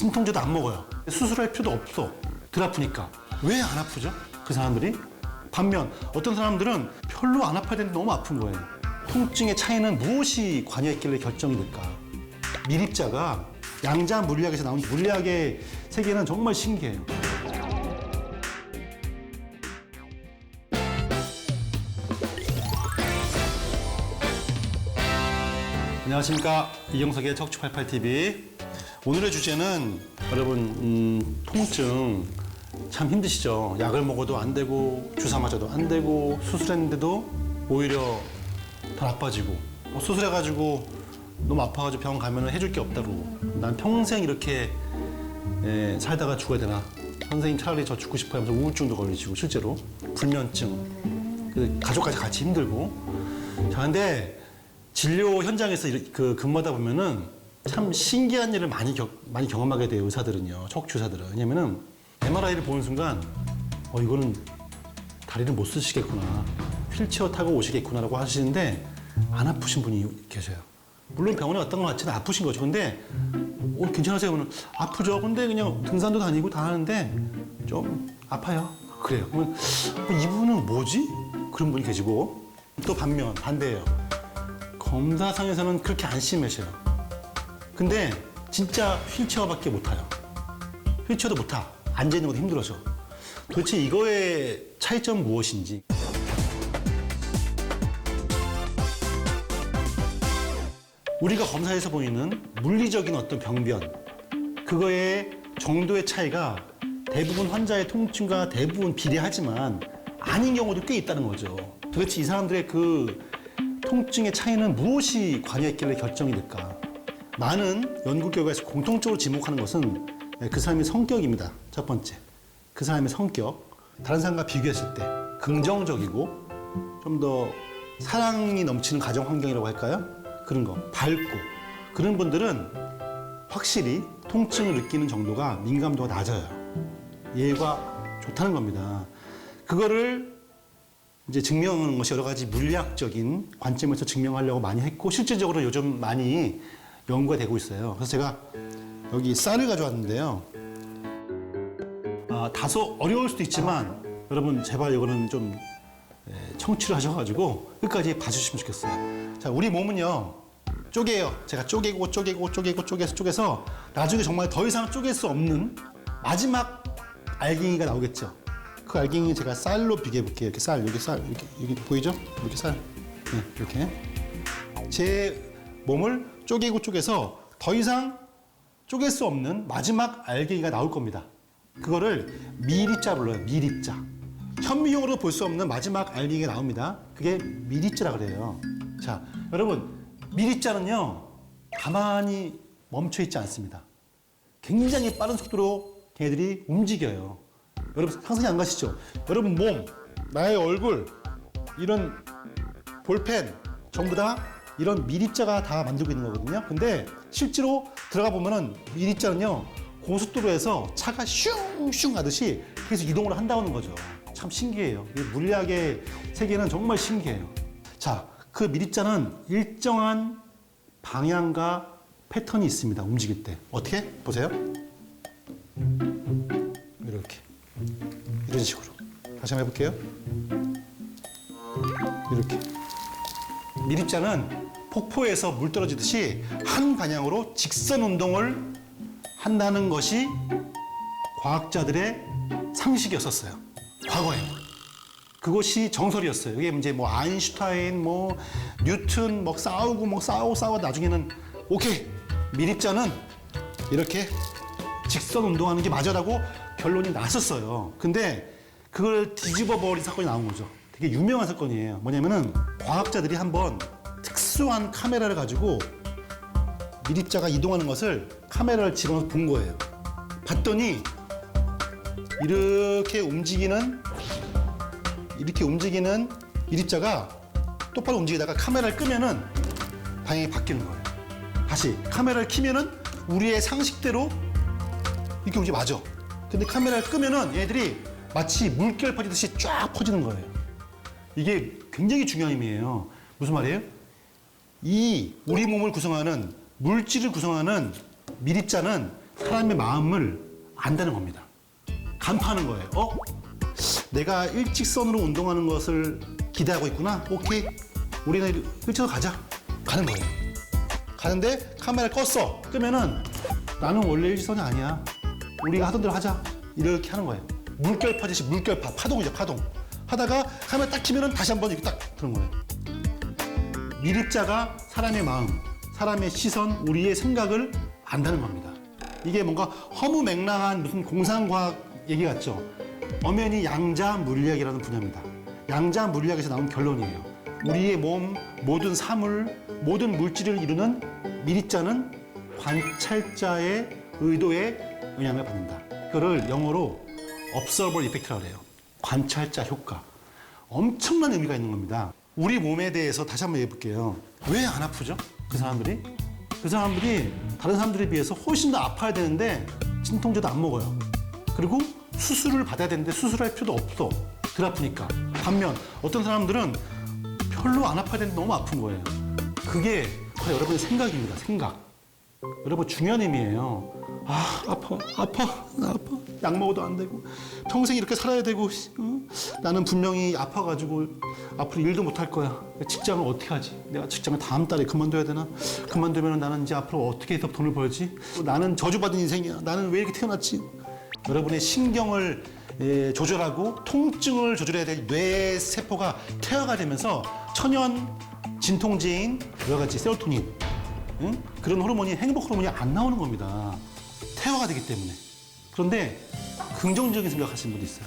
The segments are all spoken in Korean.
진통제도 안 먹어요. 수술할 필요도 없어. 덜 아프니까. 왜 안 아프죠? 그 사람들이? 반면 어떤 사람들은 별로 안 아파야 되는데 너무 아픈 거예요. 통증의 차이는 무엇이 관여했길래 결정이 될까? 미립자가 양자 물리학에서 나온 물리학의 세계는 정말 신기해요. 안녕하십니까. 이경석의 척추88TV 오늘의 주제는 여러분 음, 통증 참 힘드시죠? 약을 먹어도 안 되고 주사 맞아도 안 되고 수술했는데도 오히려 더 나빠지고 어, 수술해가지고 너무 아파가지고 병원 가면 해줄 게 없다고. 난 평생 이렇게 에, 살다가 죽어야 되나? 선생님 차라리 저 죽고 싶어요 하면서 우울증도 걸리시고 실제로. 불면증. 그 가족까지 같이 힘들고. 자 근데 진료 현장에서 그 근무하다 보면은 참 신기한 일을 많이 겨, 많이 경험하게 돼요 의사들은요. 척추 의사들은. 왜냐면은 MRI를 보는 순간 어 이거는 다리를 못 쓰시겠구나. 휠체어 타고 오시겠구나라고 하시는데 안 아프신 분이 계셔요. 물론 병원에 왔던 건 같지는 아프신 거죠. 근데 어 괜찮으세요? 그러면 아프죠. 근데 그냥 등산도 다니고 다 하는데 좀 아파요. 그래요. 그러면 어, 이분은 뭐지? 그런 분이 계시고 또 반면 반대예요 검사상에서는 그렇게 안 심하셔요. 근데 진짜 휠체어밖에 못 타요. 휠체어도 못 타. 앉아있는 것도 힘들어서. 도대체 이거의 차이점은 무엇인지. 우리가 검사에서 보이는 물리적인 어떤 병변, 그거의 정도의 차이가 대부분 환자의 통증과 대부분 비례하지만 아닌 경우도 꽤 있다는 거죠. 도대체 이 사람들의 그 통증의 차이는 무엇이 관여했길래 결정이 될까? 많은 연구 결과에서 공통적으로 지목하는 것은 그 사람의 성격입니다. 첫 번째. 그 사람의 성격. 다른 사람과 비교했을 때 긍정적이고 좀 더 사랑이 넘치는 가정 환경이라고 할까요? 그런 거. 밝고. 그런 분들은 확실히 통증을 느끼는 정도가 민감도가 낮아요. 예가 좋다는 겁니다. 그거를 이제 증명하는 것이 여러 가지 물리학적인 관점에서 증명하려고 많이 했고 실질적으로 요즘 많이 연구가 되고 있어요. 그래서 제가 여기 쌀을 가져왔는데요. 아, 다소 어려울 수도 있지만 여러분 제발 이거는 좀 예, 청취를 하셔가지고 끝까지 봐주시면 좋겠어요. 자, 우리 몸은요 쪼개요. 제가 쪼개고 쪼개고 쪼개고 쪼개서 쪼개서 나중에 정말 더 이상 쪼갤 수 없는 마지막 알갱이가 나오겠죠. 그 알갱이 제가 쌀로 비교해 볼게요. 이렇게 쌀, 여기 쌀, 이렇게 여기 보이죠? 이렇게 쌀, 네, 이렇게 제 몸을 쪼개고 쪼개서 더 이상 쪼갤 수 없는 마지막 알갱이가 나올 겁니다. 그거를 미리자 불러요. 미리자. 현미경으로 볼 수 없는 마지막 알갱이가 나옵니다. 그게 미리자라 그래요. 자, 여러분 미리자는요 가만히 멈춰 있지 않습니다. 굉장히 빠른 속도로 걔네들이 움직여요. 여러분 상상이 안 가시죠? 여러분 몸, 나의 얼굴, 이런 볼펜 전부 다 이런 미립자가 다 만들고 있는 거거든요. 근데 실제로 들어가 보면은 미립자는요 고속도로에서 차가 슝슝 가듯이 계속 이동을 한다는 거죠. 참 신기해요. 이 물리학의 세계는 정말 신기해요. 자, 그 미립자는 일정한 방향과 패턴이 있습니다. 움직일 때 어떻게 보세요? 이런 식으로 다시 한번 해볼게요. 이렇게 미립자는 폭포에서 물 떨어지듯이 한 방향으로 직선 운동을 한다는 것이 과학자들의 상식이었었어요. 과거에. 그것이 정설이었어요. 이게 이제 뭐 아인슈타인, 뭐 뉴튼, 뭐 싸우고 뭐 싸우고 싸우고 나중에는 오케이 미립자는 이렇게 직선 운동하는 게 맞아라고 결론이 났었어요. 근데 그걸 뒤집어 버린 사건이 나온 거죠. 되게 유명한 사건이에요. 뭐냐면은 과학자들이 한번 특수한 카메라를 가지고 미립자가 이동하는 것을 카메라를 집어넣어서 본 거예요. 봤더니 이렇게 움직이는 이렇게 움직이는 미립자가 똑바로 움직이다가 카메라를 끄면은 방향이 바뀌는 거예요. 다시 카메라를 켜면은 우리의 상식대로 이렇게 움직이 맞아. 근데 카메라를 끄면은 얘들이 마치 물결 퍼지듯이 쫙 퍼지는 거예요. 이게 굉장히 중요한 의미예요. 무슨 말이에요? 이 우리 몸을 구성하는 물질을 구성하는 미립자는 사람의 마음을 안다는 겁니다. 간파하는 거예요. 어? 내가 일직선으로 운동하는 것을 기대하고 있구나. 오케이. 우리는 일직선 가자. 가는 거예요. 가는데 카메라 껐어. 끄면은 나는 원래 일직선이 아니야. 우리가 하던 대로 하자. 이렇게 하는 거예요. 물결 파듯이 물결파. 파동이죠, 파동. 하다가 카메라 딱 키면은 다시 한번 이렇게 딱 그런 거예요. 미립자가 사람의 마음, 사람의 시선, 우리의 생각을 안다는 겁니다. 이게 뭔가 허무맹랑한 무슨 공상과학 얘기 같죠? 엄연히 양자 물리학이라는 분야입니다. 양자 물리학에서 나온 결론이에요. 우리의 몸, 모든 사물, 모든 물질을 이루는 미립자는 관찰자의 의도에 영향을 받는다. 그거를 영어로 observer effect라고 해요. 관찰자 효과. 엄청난 의미가 있는 겁니다. 우리 몸에 대해서 다시 한번 해볼게요. 왜 안 아프죠? 그 사람들이? 그 사람들이 다른 사람들에 비해서 훨씬 더 아파야 되는데 진통제도 안 먹어요. 그리고 수술을 받아야 되는데 수술할 필요도 없어. 덜 아프니까. 반면 어떤 사람들은 별로 안 아파야 되는데 너무 아픈 거예요. 그게 여러분의 생각입니다. 생각. 여러분 중요한 의미예요. 아 아파 아파 나 아파. 약 먹어도 안 되고 평생 이렇게 살아야 되고 씨, 응? 나는 분명히 아파가지고 앞으로 일도 못 할 거야. 직장을 어떻게 하지? 내가 직장을 다음 달에 그만둬야 되나? 그만두면 나는 이제 앞으로 어떻게 해서 돈을 벌지? 나는 저주받은 인생이야. 나는 왜 이렇게 태어났지? 여러분의 신경을 예, 조절하고 통증을 조절해야 될 뇌 세포가 퇴화가 되면서 천연 진통제인 여러 가지 세로토닌 응? 그런 호르몬이 행복 호르몬이 안 나오는 겁니다. 퇴화가 되기 때문에. 그런데 긍정적인 생각하시는 분도 있어요.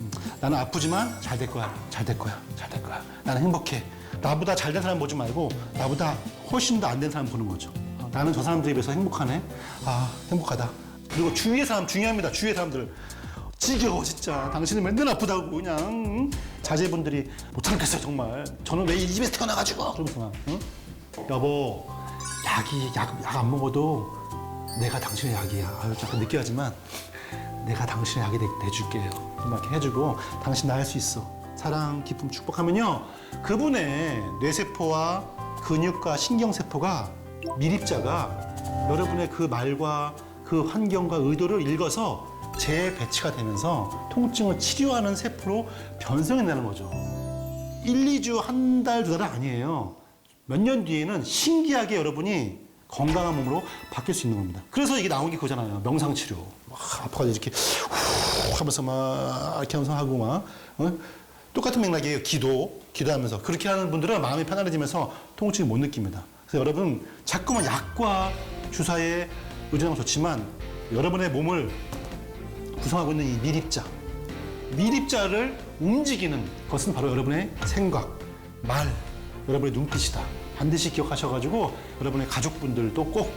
음, 나는 아프지만 잘 될 거야, 잘 될 거야, 잘 될 거야. 나는 행복해. 나보다 잘 된 사람 보지 말고 나보다 훨씬 더 안 된 사람 보는 거죠. 어, 나는 저 사람들에 비해서 행복하네. 아, 행복하다. 그리고 주위의 사람 중요합니다. 주위의 사람들. 지겨워 진짜 당신은 맨날 아프다고 그냥 응? 자제분들이 못 참겠어요 정말 저는 왜 이 집에서 태어나가지고 그러면서 막 응? 여보 약이 약약안 먹어도 내가 당신의 약이야 아유 잠깐 느끼하지만 내가 당신의 약이 돼, 돼줄게요 이렇게 해주고 당신 나을 수 있어 사랑 기쁨 축복하면요 그분의 뇌세포와 근육과 신경세포가 미립자가 여러분의 그 말과 그 환경과 의도를 읽어서 재배치가 되면서 통증을 치료하는 세포로 변성해내는 거죠. 1, 2주, 한 달, 두 달은 아니에요. 몇 년 뒤에는 신기하게 여러분이 건강한 몸으로 바뀔 수 있는 겁니다. 그래서 이게 나온 게 그거잖아요. 명상 치료. 막 아파가지고 이렇게 후 하면서 막 이렇게 하면서 하고 막. 어? 똑같은 맥락이에요. 기도, 기도하면서. 그렇게 하는 분들은 마음이 편안해지면서 통증을 못 느낍니다. 그래서 여러분, 자꾸만 약과 주사에 의존하면 좋지만 여러분의 몸을 구성하고 있는 이 미립자. 미립자를 움직이는 것은 바로 여러분의 생각, 말, 여러분의 눈빛이다. 반드시 기억하셔가지고 여러분의 가족분들도 꼭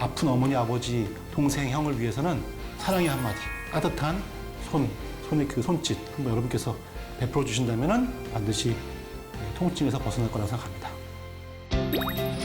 아픈 어머니, 아버지, 동생, 형을 위해서는 사랑의 한마디, 따뜻한 손, 손의 그 손짓 한번 여러분께서 베풀어 주신다면 반드시 통증에서 벗어날 거라고 생각합니다.